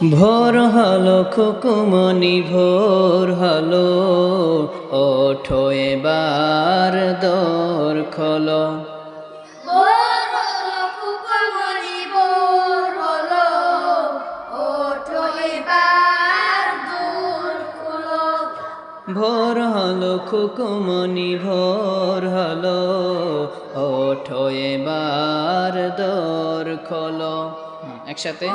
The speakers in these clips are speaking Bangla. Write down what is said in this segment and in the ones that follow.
ভোর হলো খুকুমনি ভোর হলো ওঠো এবার দোর খোলো। ভোর হলো খুকুমনি ভোর হলো ওঠো এবার দোর খোলো। একসাথে?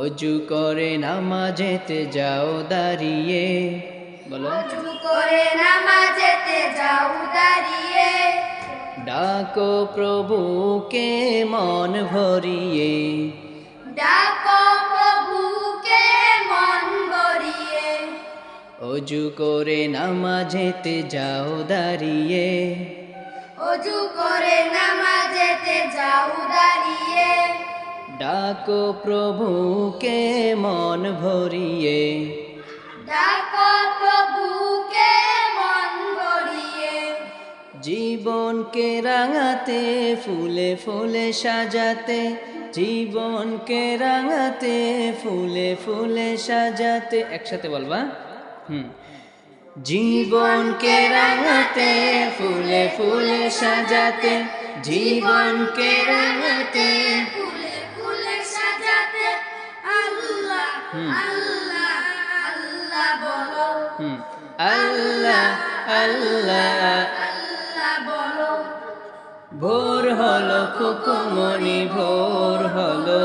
অজু করে নামাজেতে যাও দাঁড়িয়ে। বলো। অজু করে নামাজেতে যাও ডাকো প্রভুকে মন ভরিয়ে। ডাকো প্রভুকে মন ভরিয়ে। অজু করে নামাজেতে যাও দাঁড়িয়ে। অজু করে নামাজেতে যাও দাঁড়িয়ে। ডাকো প্রভুকে মন ভরিয়ে। জীবনকে রাঙাতে ফুলে ফুলে সাজাতে জীবনকে রাঙাতে ফুলে ফুলে সাজাতে। একসাথে বলবা হুম। জীবনকে রাঙাতে ফুলে ফুলে সাজাতে জীবনকে রাঙাতে। ফুলে ফুলে সাজাতে আল্লাহ। আল্লাহ আল্লাহ বলো। হুম। আল্লাহ আল্লাহ ভোর হলো কুকুমনি ভোর হলো।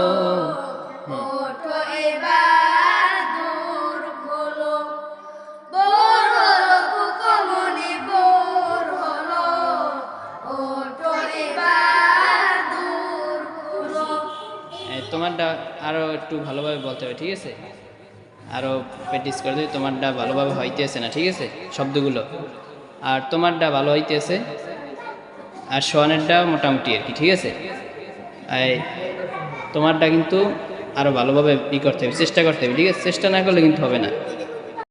তোমারটা আরও একটু ভালোভাবে বলতে হবে ঠিক আছে? আরও প্র্যাকটিস করে দিই তোমারটা ভালোভাবে হইতেছে না ঠিক আছে? শব্দগুলো। আর তোমারটা ভালো হইতেছে? আর সোয়ানেরটা মোটামুটি আর কি, ঠিক আছে? আর তোমারটা কিন্তু আরও ভালোভাবে ই করতে হবে, চেষ্টা করতে হবে, ঠিক আছে? চেষ্টা না করলে কিন্তু হবে না।